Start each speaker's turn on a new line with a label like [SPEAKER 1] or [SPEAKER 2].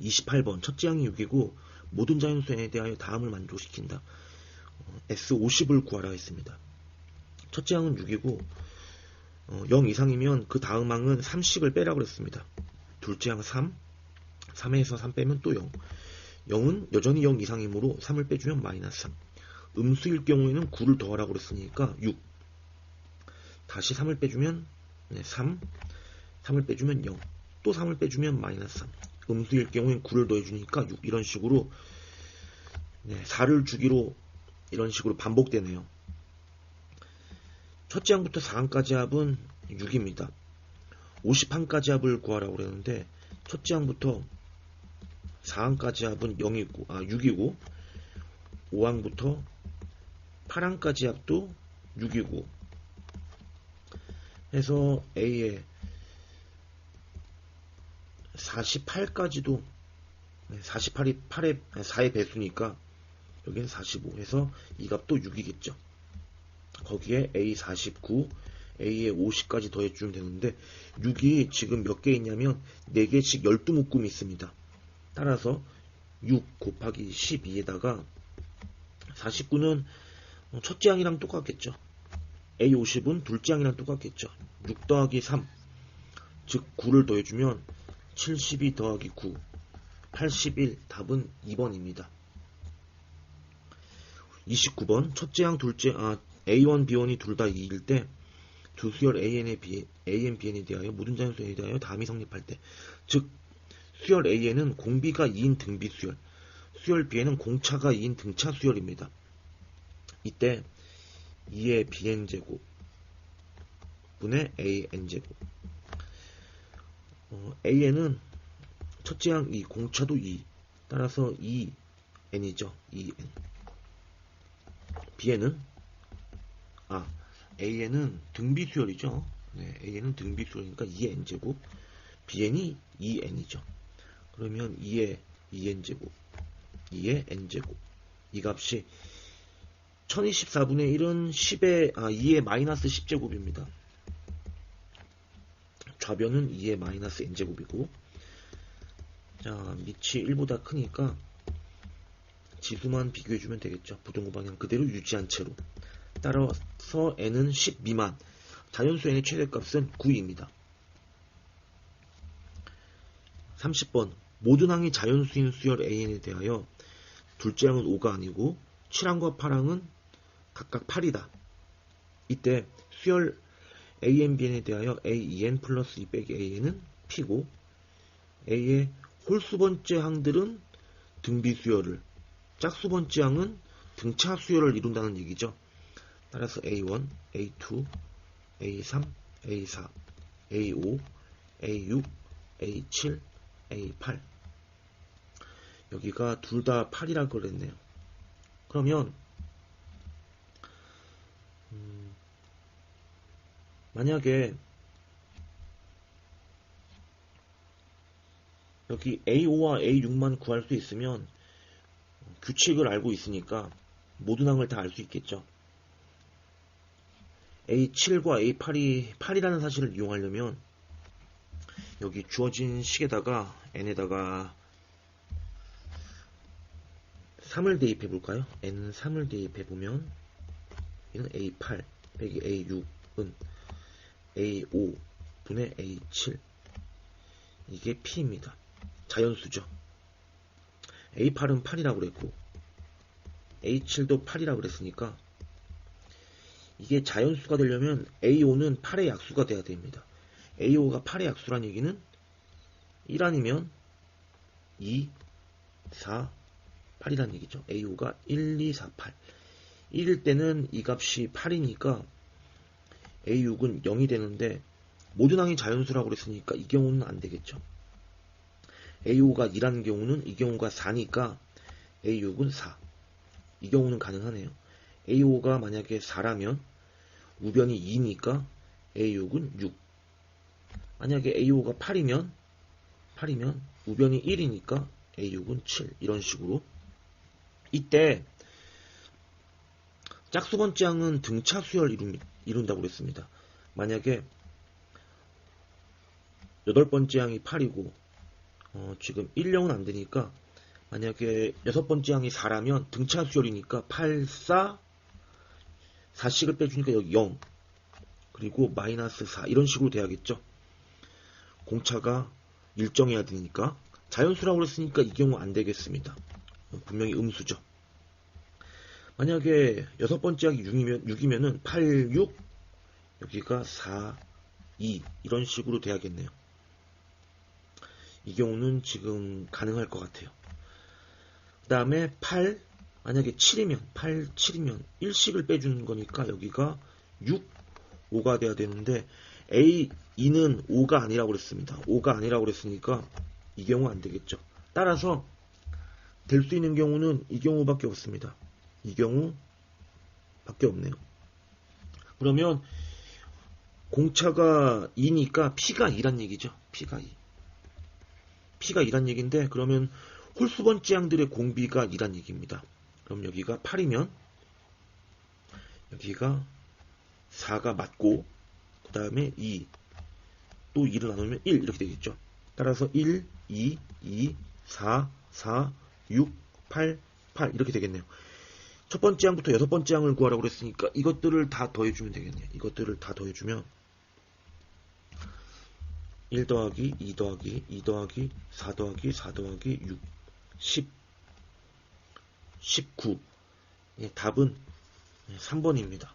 [SPEAKER 1] 28번 첫째 항이 6이고 모든 자연수 n에 대하여 다음을 만족시킨다. 어, S50을 구하라 했습니다. 첫째 항은 6이고 어, 0 이상이면 그 다음 항은 3씩을 빼라 그랬습니다. 둘째 항 3, 3에서 3 빼면 또 0. 0은 여전히 0 이상이므로 3을 빼주면 마이너스 3. 음수일 경우에는 9를 더하라고 그랬으니까 6. 다시 3을 빼주면 3, 3을 빼주면 0. 또 3을 빼주면 마이너스 3. 음수일 경우엔 9를 더해주니까 6. 이런 식으로 4를 주기로 이런 식으로 반복되네요. 첫째 항부터 4항까지 합은 6입니다. 50항까지 합을 구하라고 그랬는데 첫째 항부터 4항까지 합은 0이고 아 6이고 5항부터 8항까지 합도 6이고 해서 A에 48까지도 48이 8의 4의 배수니까 여기는 45 해서 이 값도 6이겠죠. 거기에 A 49, A에 50까지 더해주면 되는데 6이 지금 몇 개 있냐면 4개씩 12묶음이 있습니다. 따라서 6 곱하기 12에다가 49는 첫째 항이랑 똑같겠죠. A50은 둘째 항이랑 똑같겠죠. 6 더하기 3, 즉 9를 더해주면 72 더하기 9, 81 답은 2번입니다. 29번 첫째 항 둘째 아 A1, B1이 둘 다 2일 때 두 수열 AN에 비해 AN, BN에 대하여 모든 자연수에 대하여 다음이 성립할 때 즉 수열 A에는 공비가 2인 등비 수열 수열 B에는 공차가 2인 등차 수열입니다. 이때 2의 BN제곱 분의 AN제곱 어, A에는 첫째 항 2, 공차도 2 따라서 2N이죠. 2N B에는 아 A에는 등비 수열이죠. 네, A에는 등비 수열이니까 2N제곱 Bn이 2N이죠. 그러면 2의 2N제곱 2의 N제곱 이 값이 1024분의 1은 10의 아 2의 마이너스 10제곱입니다. 좌변은 2의 마이너스 n제곱이고 자 밑이 1보다 크니까 지수만 비교해주면 되겠죠. 부등호 방향 그대로 유지한 채로 따라서 n은 10 미만 자연수 n의 최대값은 9입니다. 30번 모든 항이 자연수인 수열 an에 대하여 둘째 항은 5가 아니고 7항과 8항은 각각 8이다. 이때 수열 AN, BN에 대하여 AEN 플러스 2 빼기 AN은 P고 A의 홀수번째 항들은 등비 수열을 짝수번째 항은 등차 수열을 이룬다는 얘기죠. 따라서 A1, A2, A3, A4, A5, A6, A7, A8 여기가 둘 다 8이라 그랬네요. 그러면 음, 만약에 여기 A5와 A6만 구할 수 있으면 규칙을 알고 있으니까 모든 항을 다 알 수 있겠죠. A7과 A8이 8이라는 사실을 이용하려면 여기 주어진 식에다가 n에다가 3을 대입해 볼까요? n은 3을 대입해 보면 이는 A8 빼기 A6은 A5 분의 A7 이게 P입니다. 자연수죠. A8은 8이라고 그랬고 A7도 8이라고 그랬으니까 이게 자연수가 되려면 A5는 8의 약수가 돼야 됩니다. A5가 8의 약수란 얘기는 1 아니면 2, 4, 8이란 얘기죠. A5가 1, 2, 4, 8 1일 때는 이 값이 8이니까 A6은 0이 되는데 모든 항이 자연수라고 그랬으니까 이 경우는 안 되겠죠. A5가 2라는 경우는 이 경우가 4니까 A6은 4. 이 경우는 가능하네요. A5가 만약에 4라면 우변이 2니까 A6은 6. 만약에 A5가 8이면 8이면 우변이 1이니까 A6은 7. 이런 식으로 이때 짝수 번째 항은 등차 수열 이룬, 이룬다고 그랬습니다. 만약에 여덟 번째 항이 8이고 어, 지금 1령은 안 되니까 만약에 여섯 번째 항이 4라면 등차 수열이니까 8, 4, 4씩을 빼주니까 여기 0 그리고 마이너스 4 이런 식으로 돼야겠죠. 공차가 일정해야 되니까 자연수라고 그랬으니까 이 경우 안 되겠습니다. 분명히 음수죠. 만약에 여섯 번째 항이 6이면, 6이면은 8, 6 여기가 4, 2 이런 식으로 돼야겠네요. 이 경우는 지금 가능할 것 같아요. 그 다음에 8, 만약에 7이면, 8, 7이면 1씩을 빼주는 거니까 여기가 6, 5가 돼야 되는데 A, 2는 5가 아니라고 그랬습니다. 5가 아니라고 그랬으니까 이 경우 안 되겠죠. 따라서 될 수 있는 경우는 이 경우밖에 없습니다. 이 경우 밖에 없네요. 그러면 공차가 2니까 P가 2란 얘기죠. P가 2. P가 2란 얘기인데 그러면 홀수 번째 양들의 공비가 2란 얘기입니다. 그럼 여기가 8이면 여기가 4가 맞고 그 다음에 2, 또 2를 나누면 1 이렇게 되겠죠. 따라서 1, 2, 2, 4, 4, 6, 8, 8 이렇게 되겠네요. 첫 번째 항부터 여섯 번째 항을 구하라고 그랬으니까 이것들을 다 더해주면 되겠네요. 이것들을 다 더해주면 1 더하기 2 더하기 2 더하기 4 더하기 4 더하기 6 10 19 예, 답은 3번입니다.